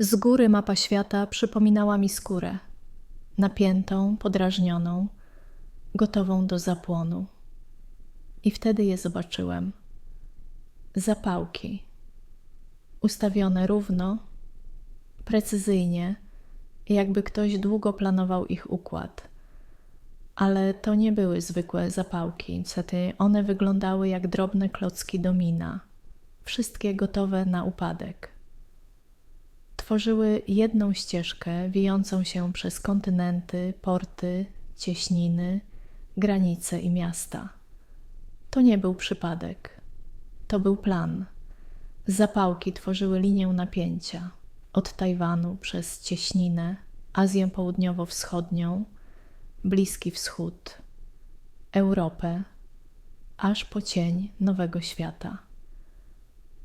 Z góry mapa świata przypominała mi skórę. Napiętą, podrażnioną, gotową do zapłonu. I wtedy je zobaczyłem. Zapałki. Ustawione równo, precyzyjnie, jakby ktoś długo planował ich układ. Ale to nie były zwykłe zapałki, niestety one wyglądały jak drobne klocki domina, wszystkie gotowe na upadek tworzyły jedną ścieżkę wijącą się przez kontynenty, porty, cieśniny, granice i miasta. To nie był przypadek. To był plan. Zapałki tworzyły linię napięcia od Tajwanu przez cieśninę, Azję Południowo-Wschodnią, Bliski Wschód, Europę, aż po cień nowego świata.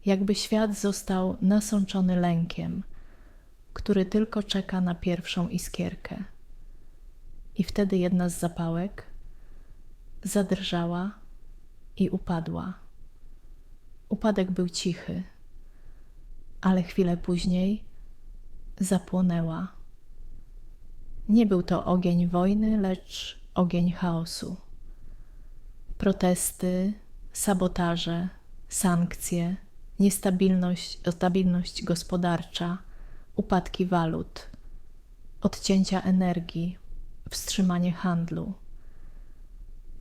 Jakby świat został nasączony lękiem, który tylko czeka na pierwszą iskierkę. I wtedy jedna z zapałek zadrżała i upadła. Upadek był cichy, ale chwilę później zapłonęła. Nie był to ogień wojny, lecz ogień chaosu. Protesty, sabotaże, sankcje, niestabilność, stabilność gospodarcza – upadki walut, odcięcia energii, wstrzymanie handlu.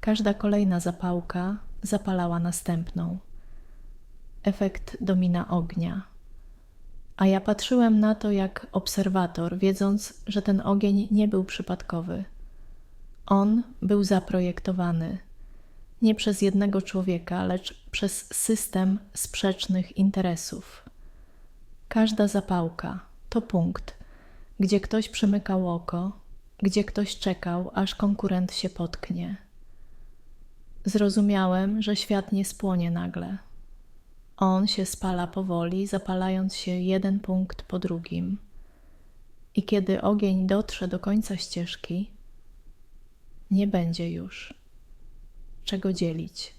Każda kolejna zapałka zapalała następną. Efekt domina ognia. A ja patrzyłem na to jak obserwator, wiedząc, że ten ogień nie był przypadkowy. On był zaprojektowany nie przez jednego człowieka, lecz przez system sprzecznych interesów. Każda zapałka, to punkt, gdzie ktoś przymykał oko, gdzie ktoś czekał, aż konkurent się potknie. Zrozumiałem, że świat nie spłonie nagle. On się spala powoli, zapalając się jeden punkt po drugim. I kiedy ogień dotrze do końca ścieżki, nie będzie już czego dzielić.